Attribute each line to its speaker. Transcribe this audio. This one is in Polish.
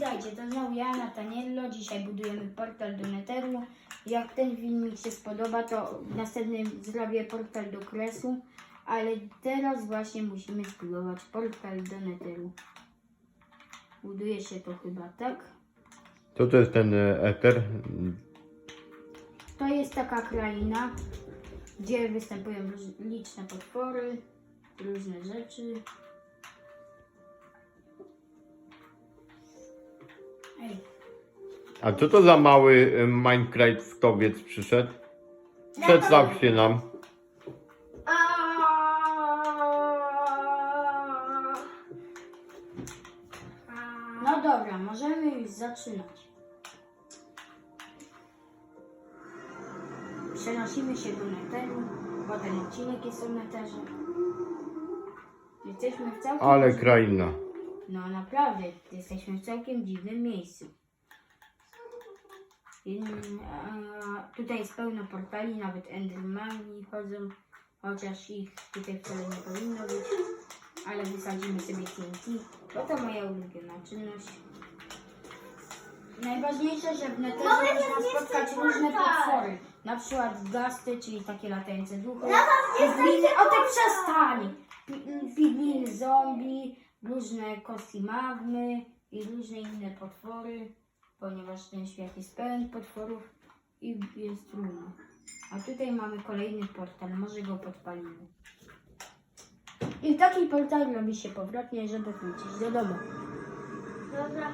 Speaker 1: witajcie, to znowu ja, Nataniello. Dzisiaj budujemy portal do Netheru. Jak ten filmik się spodoba, to w następnym zrobię portal do Kresu. Ale teraz właśnie musimy zbudować portal do Netheru. Buduje się to chyba tak.
Speaker 2: Co to jest ten e, eter?
Speaker 1: To jest taka kraina, gdzie występują liczne potwory, różne rzeczy.
Speaker 2: A co to za mały e, Minecraftowiec przyszedł? Przedstaw się nam.
Speaker 1: No dobra, możemy już zaczynać. Przenosimy się do Netheru, bo ten odcinek jest o Netherze. Jesteśmy w całkiem...
Speaker 2: Ale kraina.
Speaker 1: No naprawdę, jesteśmy w całkiem dziwnym miejscu. Tutaj jest pełno portali, nawet Endermani chodzą, chociaż ich tutaj wcale nie powinno być. Ale wysadzimy sobie TNT, bo to moja ulubiona czynność. Najważniejsze, że w Netherze można spotkać różne potwory. Na przykład gasty, czyli takie latające duchy. Pigliny, o tak przestań! Pi- Pigliny zombie, różne kostki magmy i różne inne potwory, ponieważ ten świat jest pełen potworów i jest trudno. A tutaj mamy kolejny portal, może go podpalimy. I taki portal robi się powrotnie, żeby wrócić do domu.
Speaker 3: Dobra.